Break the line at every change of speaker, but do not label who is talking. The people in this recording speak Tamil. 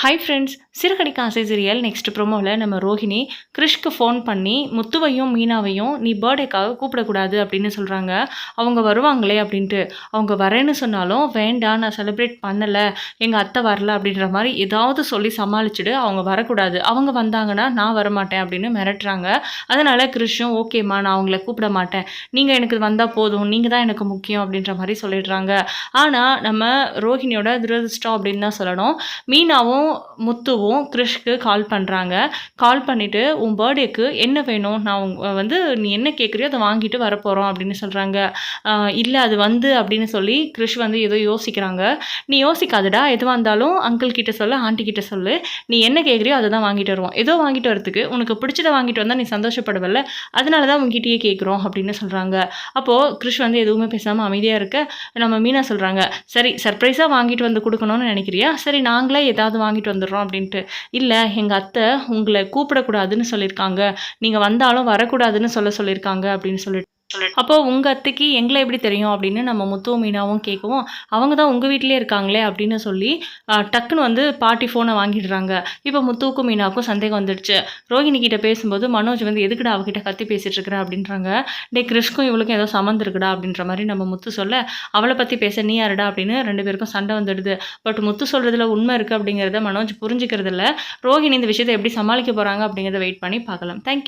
ஹாய் ஃப்ரெண்ட்ஸ் சிறுகடிக்க ஆசை சீரியல் நெக்ஸ்ட் ப்ரோமோவில் நம்ம ரோஹிணி கிறிஷ்க்கு ஃபோன் பண்ணி முத்துவையும் மீனாவையும் நீ பர்த்டேக்காக கூப்பிடக்கூடாது அப்படின்னு சொல்கிறாங்க அவங்க வருவாங்களே அப்படின்ட்டு. அவங்க வரேன்னு சொன்னாலும் வேண்டாம் நான் செலிப்ரேட் பண்ணலை. எங்கள் அத்தை வரல. அப்படின்ற மாதிரி ஏதாவது சொல்லி சமாளிச்சுட்டு அவங்க வரக்கூடாது. அவங்க வந்தாங்கன்னா நான் வரமாட்டேன் அப்படின்னு மிரட்டுறாங்க. அதனால் கிறிஷும் ஓகேம்மா நான் அவங்கள கூப்பிட மாட்டேன். நீங்கள் எனக்கு வந்தால் போதும். நீங்கள் தான் எனக்கு முக்கியம் அப்படின்ற மாதிரி சொல்லிடுறாங்க. ஆனால் நம்ம ரோஹிணியோட துரதிருஷ்டம் அப்படின்னு தான் சொல்லணும். மீனாவும் முத்துவும் கிறிஷ்க்கு கால் பண்ணுறாங்க கால் பண்ணிவிட்டு உன் பர்த்டேக்கு என்ன வேணும்? நான் வந்து நீ என்ன கேட்குறியோ அதை வாங்கிட்டு வரப்போகிறோம் அப்படின்னு சொல்கிறாங்க இல்லை அது வந்து அப்படின்னு சொல்லி கிறிஷ் வந்து ஏதோ யோசிக்கிறாங்க. நீ யோசிக்காதடா. எதுவாக இருந்தாலும் அங்கிள் கிட்ட சொல்லு ஆண்டி கிட்ட சொல்லு. நீ என்ன கேட்குறியோ அதை தான் வாங்கிட்டு வருவோம். ஏதோ வாங்கிட்டு வரதுக்கு உனக்கு பிடிச்சதை வாங்கிட்டு வந்தால் நீ சந்தோஷப்படுவல்ல. அதனால தான் உங்ககிட்டயே கேட்குறோம் அப்படின்னு சொல்கிறாங்க அப்போது கிறிஷ் வந்து எதுவுமே பேசாமல் அமைதியாக இருக்க நம்ம மீனா சொல்கிறாங்க சரி சர்ப்ரைஸாக வாங்கிட்டு வந்து கொடுக்கணும்னு நினைக்கிறியா? சரி நாங்களே ஏதாவது வாங்கிட்டு வந்துடுறோம் அப்படின்ட்டு. இல்லை எங்கள் அத்தை உங்களை கூப்பிடக்கூடாதுன்னு சொல்லியிருக்காங்க. நீங்கள் வந்தாலும் வரக்கூடாதுன்னு சொல்ல சொல்லியிருக்காங்க அப்படின்னு சொல்லிட்டு. அப்போ உங்கள் அத்தைக்கு எங்களை எப்படி தெரியும் அப்படின்னு நம்ம முத்துவும் மீனாவும் கேட்கவும். அவங்க தான் உங்கள் வீட்டிலே இருக்காங்களே அப்படின்னு சொல்லி டக்குன்னு வந்து பாட்டி ஃபோனை வாங்கிடுறாங்க. இப்போ முத்துவுக்கும் மீனாவுக்கும் சந்தேகம் வந்துடுச்சு. ரோஹிணி கிட்ட பேசும்போது மனோஜ் வந்து எதுக்குடா அவகிட்ட கத்தி பேசிட்டு இருக்கிற? அப்படின்றாங்க. டே கிறிஷ்க்கும் இவளுக்கும் ஏதோ சம்மந்தம் இருக்குடா அப்படின்ற மாதிரி நம்ம முத்து சொல்ல அவளை பற்றி பேச நீ யாருடா? அப்படின்னு ரெண்டு பேருக்கும் சண்டை வந்துடுது. பட் முத்து சொல்கிறதுல உண்மை இருக்குது அப்படிங்கிறத மனோஜ் புரிஞ்சுக்கிறது இல்ல ரோஹிணி இந்த விஷயத்தை எப்படி சமாளிக்க போகிறாங்க அப்படிங்கிறத வெயிட் பண்ணி பார்க்கலாம். தேங்க்யூ